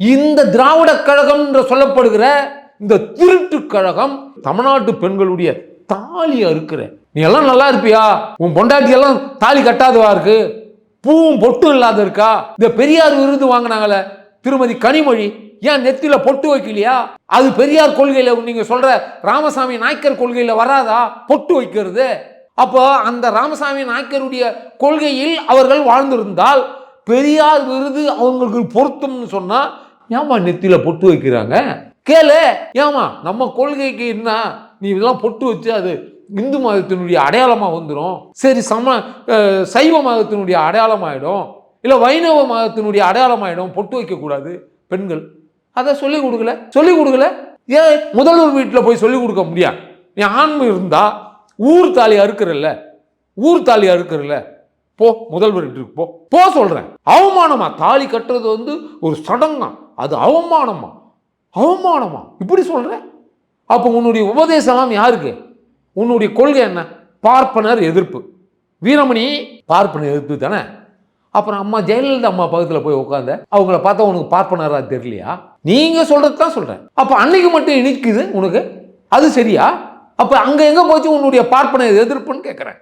இந்த திராவிட கழகம் என்று சொல்லப்படுகிற இந்த திருட்டு கழகம் தமிழ்நாட்டு பெண்களுடைய தாலியா இருக்கிற. நீ எல்லாம் நல்லா இருப்பியா? உன் பொண்டாட்டி எல்லாம் தாலி கட்டாதவா இருக்கு? பூவும் பொட்டும் இல்லாத இருக்கா? இந்த பெரியார் விருது வாங்கினாங்களே திருமதி கனிமொழி. ஏன் நெத்தியில பொட்டு வைக்கலையா? அது பெரியார் கொள்கையில நீங்க சொல்ற ராமசாமி நாய்க்கர் கொள்கையில வராதா? பொட்டு வைக்கிறது. அப்போ அந்த ராமசாமி நாய்க்கருடைய கொள்கையில் அவர்கள் வாழ்ந்திருந்தால் பெரியார் விருது அவங்களுக்கு பொருத்தம்னு சொன்னால் ஏமா நெத்தியில பொட்டு வைக்கிறாங்க? கேளு. ஏமா நம்ம கொள்கைக்கு என்ன? நீ இதெல்லாம் பொட்டு வச்சு அது இந்து மதத்தினுடைய அடையாளமாக வந்துடும் சரி சம சைவ மதத்தினுடைய அடையாளமாயிடும். இல்லை வைணவ மதத்தினுடைய அடையாளமாயிடும். பொட்டு வைக்கக்கூடாது பெண்கள். அதை சொல்லிக் கொடுக்கல. சொல்லிக் கொடுக்கல? ஏன் முதல்வர் வீட்டில் போய் சொல்லிக் கொடுக்க முடியாது நீ ஆண்மை இருந்தால் ஊர் தாலி அறுக்கிறல்ல. ஊர் தாலி அறுக்கிறல்ல. போ முதல்வர் வீட்டுக்கு போ. போ சொல்கிறேன் அவமானமா? தாலி கட்டுறது வந்து ஒரு சடங்கா அது அவமானமா? அவமானமா? இப்படி சொல்கிறேன் அப்போ உன்னுடைய உபதேசம்லாம் யாருக்கு? உன்னுடைய கொள்கை என்ன? பார்ப்பனர் எதிர்ப்பு. வீரமணி பார்ப்பனர் எதிர்ப்பு தானே? அப்புறம் அம்மா ஜெயலலிதா அம்மா பக்கத்தில் போய் உட்காந்து அவங்கள பார்த்தா உனக்கு பார்ப்பனரா தெரியலையா? நீங்கள் சொல்கிறது தான் சொல்கிறேன் அப்போ அன்னைக்கு மட்டும் இனிக்குது உனக்கு? அது சரியா? அப்போ அங்கே எங்கே போச்சு உன்னுடைய பார்ப்பனர் எதிர்ப்புன்னு கேட்குறேன்